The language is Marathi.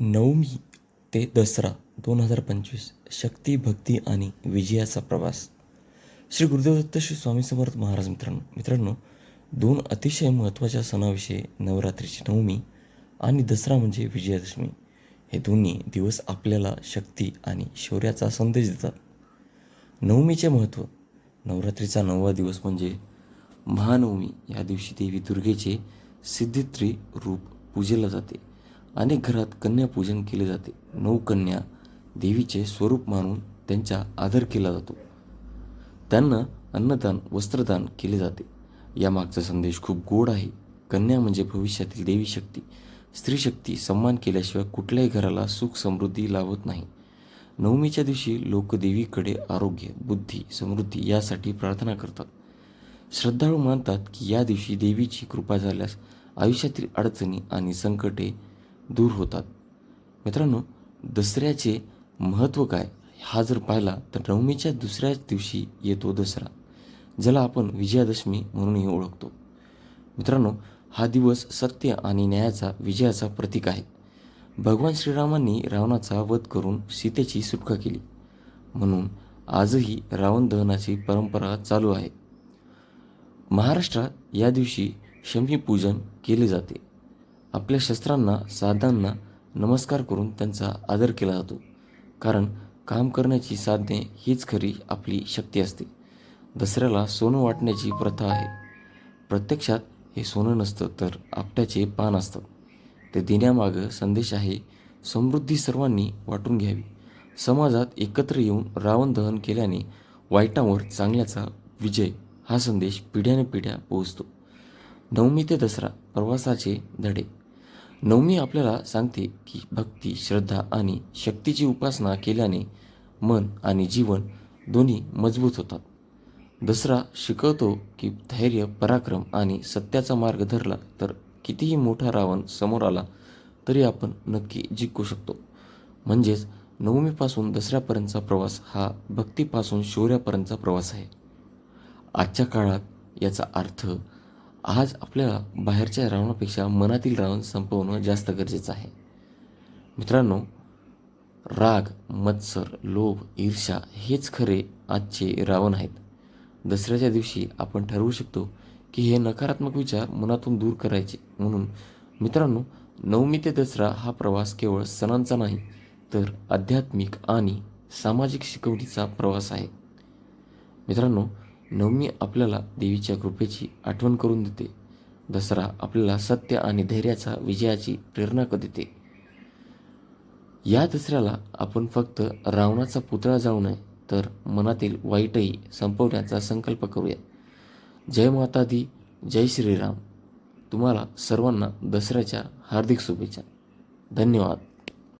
नवमी ते दसरा दोन हजार पंचवीस शक्ती भक्ती आणि विजयाचा प्रवास. श्री गुरुदेव दत्त श्री स्वामी समर्थ महाराज मित्रांनो मित्रांनो दोन अतिशय महत्त्वाच्या सणाविषयी नवरात्रीची नवमी आणि दसरा म्हणजे विजयादशमी. हे दोन्ही दिवस आपल्याला शक्ती आणि शौर्याचा संदेश देतात. नवमीचे महत्त्व नवरात्रीचा नववा दिवस म्हणजे महानवमी. या दिवशी देवी दुर्गेचे सिद्धित्री रूप पूजेला जाते. अनेक घरात कन्यापूजन केले जाते. नऊ कन्या देवीचे स्वरूप मानून त्यांचा आदर केला जातो. त्यांना अन्नदान वस्त्रदान केले जाते. यामागचा संदेश खूप गोड आहे. कन्या म्हणजे भविष्यातील देवी शक्ती. स्त्री शक्ती सन्मान केल्याशिवाय कुठल्याही घराला सुख समृद्धी लाभत नाही. नवमीच्या दिवशी लोक देवीकडे आरोग्य बुद्धी समृद्धी यासाठी प्रार्थना करतात. श्रद्धाळू मानतात की या दिवशी देवीची कृपा झाल्यास आयुष्यातील अडचणी आणि संकटे दूर होतात. मित्रांनो दसऱ्याचे महत्त्व काय? हा जर पाहिला तर नवमीच्या दुसऱ्याच दिवशी येतो दसरा ज्याला आपण विजयादशमी म्हणूनही ओळखतो. मित्रांनो हा दिवस सत्य आणि न्यायाचा विजयाचा प्रतीक आहे. भगवान श्रीरामांनी रावणाचा वध करून सीतेची सुटका केली. म्हणून आजही रावण दहनाची परंपरा चालू आहे. महाराष्ट्रात या दिवशी शमीपूजन केले जाते. आपल्या शस्त्रांना साधनांना नमस्कार करून त्यांचा आदर केला जातो. कारण काम करण्याची साधने हीच खरी आपली शक्ती असते. दसऱ्याला सोनं वाटण्याची प्रथा आहे. प्रत्यक्षात हे सोनं नसतं तर आपट्याचे पान असतं. ते देण्यामागं संदेश आहे समृद्धी सर्वांनी वाटून घ्यावी. समाजात एकत्र येऊन रावण दहन केल्याने वाईटावर चांगल्याचा विजय हा संदेश पिढ्याने पिढ्या पोहोचतो. नवमी ते दसरा प्रवासाचे धडे. नवमी आपल्याला सांगते की भक्ती श्रद्धा आणि शक्तीची उपासना केल्याने मन आणि जीवन दोन्ही मजबूत होतात. दसरा शिकवतो की धैर्य पराक्रम आणि सत्याचा मार्ग धरला तर कितीही मोठा रावण समोर आला तरी आपण नक्की जिंकू शकतो. म्हणजेच नवमीपासून दसऱ्यापर्यंतचा प्रवास हा भक्तीपासून शौर्यापर्यंतचा प्रवास आहे. आजच्या काळात याचा अर्थ आज आपल्याला बाहेरच्या रावणापेक्षा मनातील रावण संपवणं जास्त गरजेचं आहे. मित्रांनो राग मत्सर लोभ ईर्षा हेच खरे आजचे रावण आहेत. दसऱ्याच्या दिवशी आपण ठरवू शकतो की हे नकारात्मक विचार मनातून दूर करायचे. म्हणून मित्रांनो नवमी ते दसरा हा प्रवास केवळ सणांचा नाही तर आध्यात्मिक आणि सामाजिक शिकवणीचा प्रवास आहे. मित्रांनो नवमी आपल्याला देवीच्या कृपेची आठवण करून देते. दसरा आपल्याला सत्य आणि धैर्याचा विजयाची प्रेरणा क देते. या दसऱ्याला आपण फक्त रावणाचा पुतळा जाऊ नये तर मनातील वाईटही संपवण्याचा संकल्प करूया. जय माता दी जय श्रीराम. तुम्हाला सर्वांना दसऱ्याच्या हार्दिक शुभेच्छा. धन्यवाद.